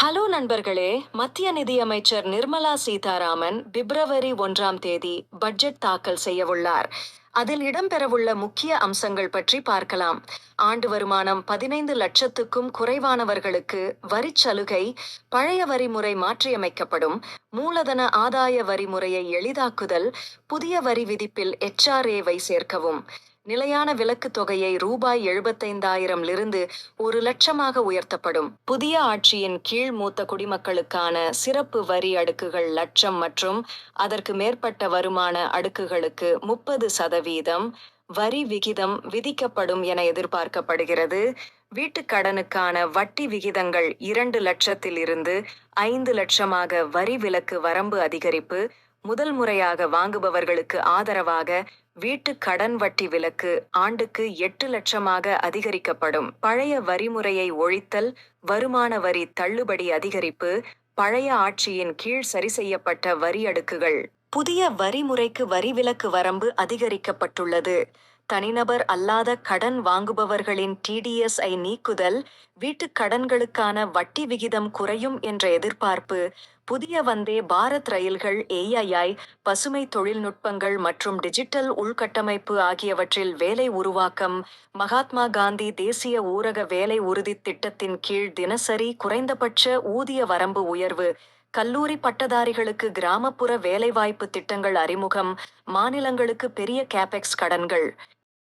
Hello நண்பர்களே மத்திய நிதியமைச்சர் நிர்மலா சீதாராமன் பிப்ரவரி ஒன்றாம் தேதி பட்ஜெட் தாக்கல் செய்யவுள்ளார். அதில் இடம்பெறவுள்ள முக்கிய அம்சங்கள் பற்றி பார்க்கலாம். ஆண்டு வருமானம் பதினைந்து லட்சத்துக்கும் குறைவானவர்களுக்கு வரிச் சலுகை பழைய வரி முறை மாற்றியமைக்கப்படும் மூலதன ஆதாய வரி முறையை எளிதாக்குதல் புதிய வரி விதிப்பில் எச்ஆர்ஏவை சேர்க்கவும். நிலையான விலக்கு தொகையை ரூபாய் எழுபத்தைந்தாயிரம்லிருந்து ஒரு லட்சமாக உயர்த்தப்படும். புதிய ஆட்சியின் கீழ் மூத்த குடிமக்களுக்கான சிறப்பு வரி அடுக்குகள் லட்சம் மற்றும் அதற்கு மேற்பட்ட வருமான அடுக்குகளுக்கு முப்பது சதவீதம் வரி விகிதம் விதிக்கப்படும் என எதிர்பார்க்கப்படுகிறது. வீட்டுக் கடனுக்கான வட்டி விகிதங்கள் இரண்டு லட்சத்தில் இருந்து ஐந்து லட்சமாக வரி விலக்கு வரம்பு அதிகரிப்பு முதல் முறையாக வாங்குபவர்களுக்கு ஆதரவாக வீட்டு கடன் வட்டி விலக்கு ஆண்டுக்கு எட்டு லட்சமாக அதிகரிக்கப்படும். பழைய வரிமுறையை ஒழித்தல் வருமான வரி தள்ளுபடி அதிகரிப்பு பழைய ஆட்சியின் கீழ் சரி செய்யப்பட்ட வரி அடுக்குகள். புதிய வரிமுறைக்கு வரி விலக்கு வரம்பு அதிகரிக்கப்பட்டுள்ளது. தனிநபர் அல்லாத கடன் வாங்குபவர்களின் டிடிஎஸ் ஐ நீக்குதல் வீட்டுக் கடன்களுக்கான வட்டி விகிதம் குறையும் என்ற எதிர்பார்ப்பு புதிய வந்தே பாரத் ரயில்கள் ஏஐஐ பசுமை தொழில்நுட்பங்கள் மற்றும் டிஜிட்டல் உள்கட்டமைப்பு ஆகியவற்றில் வேலை உருவாக்கம் மகாத்மா காந்தி தேசிய ஊரக வேலை உறுதித் திட்டத்தின் கீழ் தினசரி குறைந்தபட்ச ஊதிய வரம்பு உயர்வு கல்லூரி பட்டதாரிகளுக்கு கிராமப்புற வேலைவாய்ப்பு திட்டங்கள் அறிமுகம் மாநிலங்களுக்கு பெரிய கேபெக்ஸ் கடன்கள்.